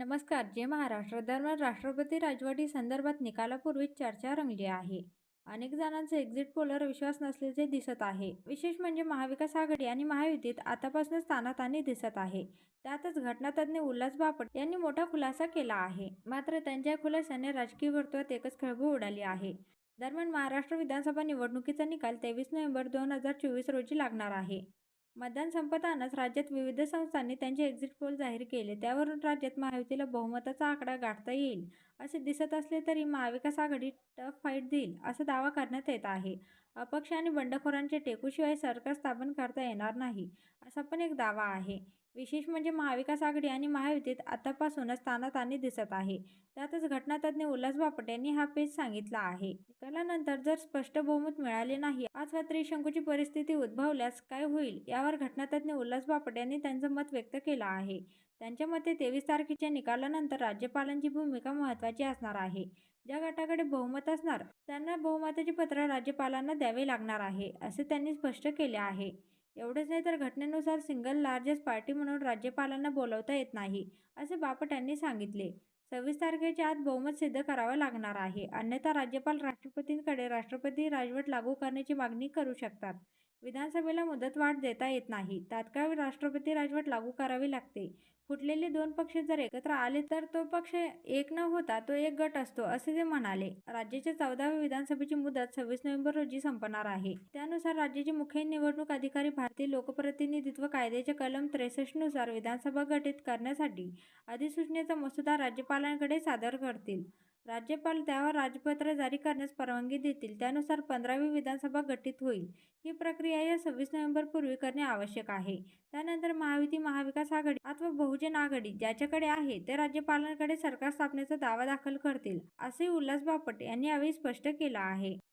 नमस्कार जय महाराष्ट्र दरम्यान राष्ट्रपती राजवटी संदर्भात निकालापूर्वीच चर्चा रंगली आहे. अनेक जणांचे एक्झिट पोलर विश्वास नसल्याचे दिसत आहे. विशेष म्हणजे महाविकास आघाडी आणि महायुतीत आतापासूनच स्थानातानी दिसत आहे. त्यातच घटनातज्ज्ञ उल्हास बापट यांनी मोठा खुलासा केला आहे. मात्र त्यांच्या खुलाशाने राजकीय वर्तुळात एकच खळबळ उडाली आहे. दरम्यान महाराष्ट्र विधानसभा निवडणुकीचा निकाल तेवीस नोव्हेंबर दोन हजार चोवीस रोजी लागणार आहे. मतदान संपतानाच राज्यात विविध संस्थांनी त्यांचे एक्झिट पोल जाहीर केले. त्यावरून राज्यात महायुतीला बहुमताचा आकडा गाठता येईल असे दिसत असले तरी महाविकास आघाडी टफ फाईट देईल असा दावा करण्यात येत आहे. अपक्ष आणि बंडखोरांच्या टेकूशिवाय सरकार स्थापन करता येणार नाही असा पण एक दावा आहे. विशेष म्हणजे महाविकास आघाडी आणि महायुतीत आतापासूनच तानातानी दिसत आहे. त्यातच घटनातज्ज्ञ उल्हास बापट यांनी हा पेज सांगितला आहे. निकालानंतर जर स्पष्ट बहुमत मिळाले नाही अथवा त्रिशंकूची परिस्थिती उद्भवल्यास काय होईल यावर घटनातज्ज्ञ उल्हास बापट यांनी त्यांचं मत व्यक्त केलं आहे. त्यांच्या मते तेवीस तारखेच्या निकालानंतर राज्यपालांची भूमिका महत्त्वाची असणार आहे. ज्या गटाकडे बहुमत असणार त्यांना बहुमताचे पत्र राज्यपालांना द्यावे लागणार आहे असे त्यांनी स्पष्ट केले आहे. एवढेच नाही तर घटनेनुसार सिंगल लार्जेस्ट पार्टी म्हणून राज्यपालांना बोलवता येत नाही असे बापट यांनी सांगितले. सव्वीस तारखेच्या आत बहुमत सिद्ध करावं लागणार आहे. अन्यथा राज्यपाल राष्ट्रपतींकडे राष्ट्रपती राजवट लागू करण्याची मागणी करू शकतात. विधानसभेला मुदतवाढ देता येत नाही. तात्काळ राष्ट्रपती राजवट लागू करावी लागते. फुटलेले दोन पक्ष जर एकत्र आले तर तो पक्ष एक न होता तो एक गट असतो असे ते म्हणाले. राज्याच्या चौदाव्या विधानसभेची मुदत सव्वीस नोव्हेंबर रोजी संपणार आहे. त्यानुसार राज्याचे मुख्य निवडणूक अधिकारी भारतीय लोकप्रतिनिधित्व कायद्याच्या कलम त्रेसष्टनुसार विधानसभा गठीत करण्यासाठी अधिसूचनेचा मसुदा राज्यपालांकडे सादर करतील. राज्यपाल त्यावर राजपत्र जारी करण्यास परवानगी देतील. त्यानुसार पंधरावी विधानसभा गठीत होईल. ही प्रक्रिया या सव्वीस नोव्हेंबरपूर्वी करणे आवश्यक आहे. त्यानंतर महायुती महाविकास आघाडी अथवा बहुजन आघाडी ज्याच्याकडे आहे ते राज्यपालांकडे सरकार स्थापनेचा दावा दाखल करतील असे उल्हास बापट यांनी यावेळी स्पष्ट केलं आहे.